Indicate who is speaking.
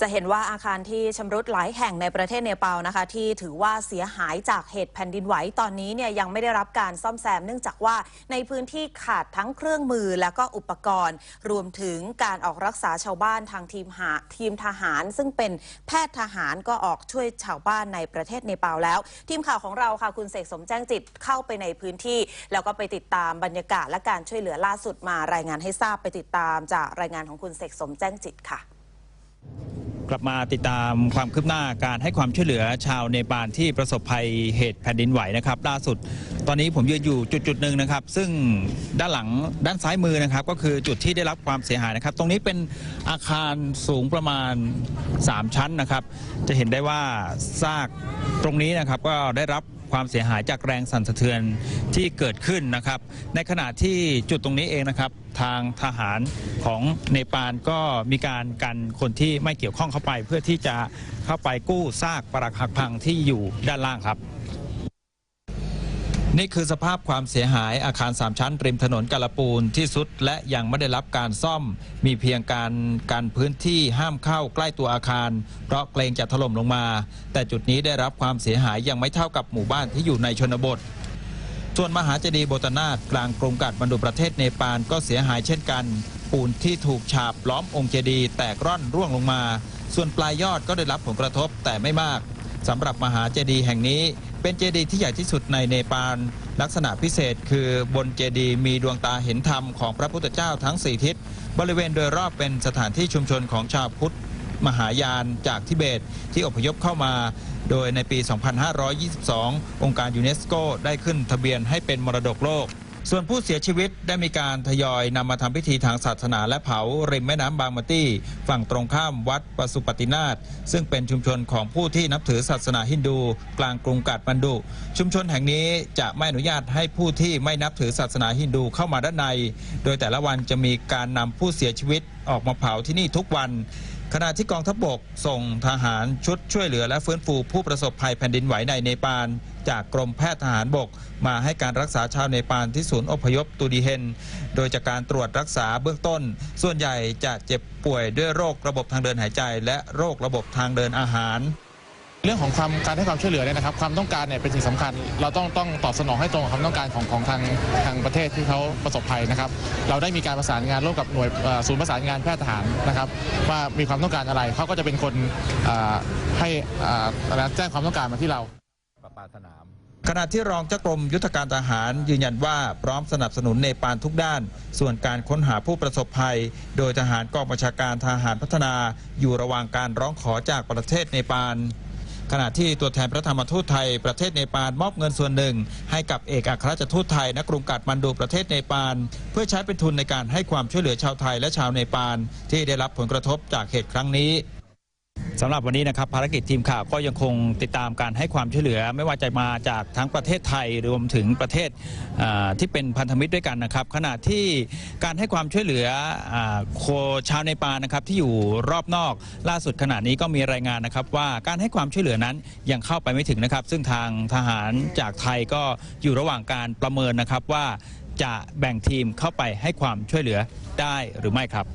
Speaker 1: จะเห็นว่าอาคารที่ชำรุดหลายแห่งในประเทศเนปาลนะคะ ที่ถือว่าเสียหายจากเหตุแผ่นดินไหวตอนนี้เนี่ยยังไม่ได้รับการซ่อมแซม เนื่องจากว่าในพื้นที่ขาดทั้งเครื่องมือและก็อุปกรณ์ รวมถึงการออกรักษาชาวบ้านทางทีมหาทีมทหาร ซึ่งเป็นแพทย์ทหารก็ออกช่วยชาวบ้านในประเทศเนปาลแล้ว ทีมข่าวของเราค่ะคุณเสกสมแจ้งจิตเข้าไปในพื้นที่ แล้วก็ไปติดตามบรรยากาศและการช่วยเหลือล่าสุดมารายงานให้ทราบไปติดตามจากรายงานของคุณเสกสมแจ้งจิตค่ะ
Speaker 2: กลับมาติดตามความคืบหน้าการให้ความช่วยเหลือชาวเนปาลที่ประสบภัยเหตุแผ่นดินไหวนะครับ ล่าสุด ตอนนี้ผมยืนอยู่จุดจุดหนึ่งนะครับ ซึ่งด้านหลังด้านซ้ายมือนะครับ ก็คือจุดที่ได้รับความเสียหายนะครับ ตรงนี้เป็นอาคารสูงประมาณ 3 ชั้นนะครับ จะเห็นได้ว่าซากตรงนี้นะครับก็ได้รับ ความเสียหายจากแรงสั่นสะเทือนที่เกิดขึ้นนะครับ ในขณะที่จุดตรงนี้เองนะครับ ทางทหารของเนปาลก็มีการกันคนที่ไม่เกี่ยวข้องเข้าไป เพื่อที่จะเข้าไปกู้ซากปรักหักพังที่อยู่ด้านล่างครับ นี่คือสภาพความเสียหายอาคาร 3 ชั้น ริมถนนกาลปูนที่สุดและยังไม่ได้รับการซ่อม มีเพียงการการพื้นที่ห้ามเข้าใกล้ตัวอาคาร เพราะเกรงจะถล่มลงมา แต่จุดนี้ได้รับความเสียหายยังไม่เท่ากับหมู่บ้านที่อยู่ในชนบท ส่วนมหาเจดีย์โบตนาตกลางกรุงกัดบรรดุประเทศเนปาลก็เสียหายเช่นกัน ปูนที่ถูกฉาบล้อมองค์เจดีย์แตกร่อนร่วงลงมา ส่วนปลายยอดก็ได้รับผลกระทบแต่ไม่มากสำหรับมหาเจดีย์แห่งนี้ เป็นเจดีย์ที่ใหญ่ที่สุดในเนปาลลักษณะพิเศษคือบนเจดีย์มีดวงตาเห็นธรรมของพระพุทธเจ้าทั้งสี่ทิศ บริเวณโดยรอบเป็นสถานที่ชุมชนของชาวพุทธมหายานจากทิเบตที่อพยพเข้ามา โดยในปี 2522 องค์การยูเนสโกได้ขึ้นทะเบียนให้เป็นมรดกโลก ส่วนผู้เสียชีวิตได้มีการทยอยนำมาทำพิธีทางศาสนาและเผา ริมแม่น้ำบางมะตี้ ฝั่งตรงข้ามวัดปสุปตินาถซึ่งเป็นชุมชนของผู้ที่นับถือศาสนาฮินดู กลางกรุงกาดมันดุ ชุมชนแห่งนี้จะไม่อนุญาตให้ผู้ที่ไม่นับถือศาสนาฮินดูเข้ามาด้านใน โดยแต่ละวันจะมีการนำผู้เสียชีวิตออกมาเผาที่นี่ทุกวัน ขณะที่กองทัพบกส่งทหารชุดช่วยเหลือและฟื้นฟูผู้ประสบภัยแผ่นดินไหวในเนปาลจากกรมแพทย์ทหารบก มาให้การรักษาชาวเนปาลที่ศูนย์อพยพตูดีเฮน โดยจากการตรวจรักษาเบื้องต้น ส่วนใหญ่จะเจ็บป่วยด้วยโรคระบบทางเดินหายใจ และโรคระบบทางเดินอาหาร
Speaker 3: เรื่องของความการให้ความช่วยเหลือเนี่ยนะครับความต้องการเนี่ยเป็นสิ่งสำคัญ เราต้องต้องตอบสนองให้ตรงกับความต้องการของของทางทางประเทศที่เขาประสบภัยนะครับ เราได้มีการประสานงานร่วมกับหน่วยศูนย์ประสานงานแพทย์ทหารนะครับ ว่ามีความต้องการอะไรเขาก็จะเป็นคนให้แจ้งความต้องการมาที่เรา
Speaker 4: ประปาสนาม
Speaker 2: ขณะที่รองเจ้ากรมยุทธการทหารยืนยันว่าพร้อมสนับสนุนเนปาลทุกด้าน ส่วนการค้นหาผู้ประสบภัย โดยทหารกองบัญชาการทหารพัฒนา อยู่ระหว่างการร้องขอจากประเทศเนปาล ขณะที่ตัวแทนพระธรรมทูตไทยประเทศเนปาลมอบเงินส่วนหนึ่ง ให้กับเอกอัครราชทูตไทยณกรุงกาดมันดูประเทศเนปาลเพื่อใช้เป็นทุนในการให้ความช่วยเหลือชาวไทยและชาวเนปาลที่ได้รับผลกระทบจากเหตุครั้งนี้ สำหรับวันนี้นะครับภารกิจทีมข่าวก็ยังคงติดตามการให้ความช่วยเหลือ ไม่ว่าจะมาจากทั้งประเทศไทยรวมถึงประเทศที่เป็นพันธมิตรด้วยกันนะครับ ขณะที่การให้ความช่วยเหลือโคชาวเนปานะครับที่อยู่รอบนอกล่าสุดขณะนี้ก็มีรายงานนะครับ ว่าการให้ความช่วยเหลือนั้นยังเข้าไปไม่ถึงนะครับ ซึ่งทางทหารจากไทยก็อยู่ระหว่างการประเมินนะครับว่าจะแบ่งทีมเข้าไปให้ความช่วยเหลือได้หรือไม่ครับ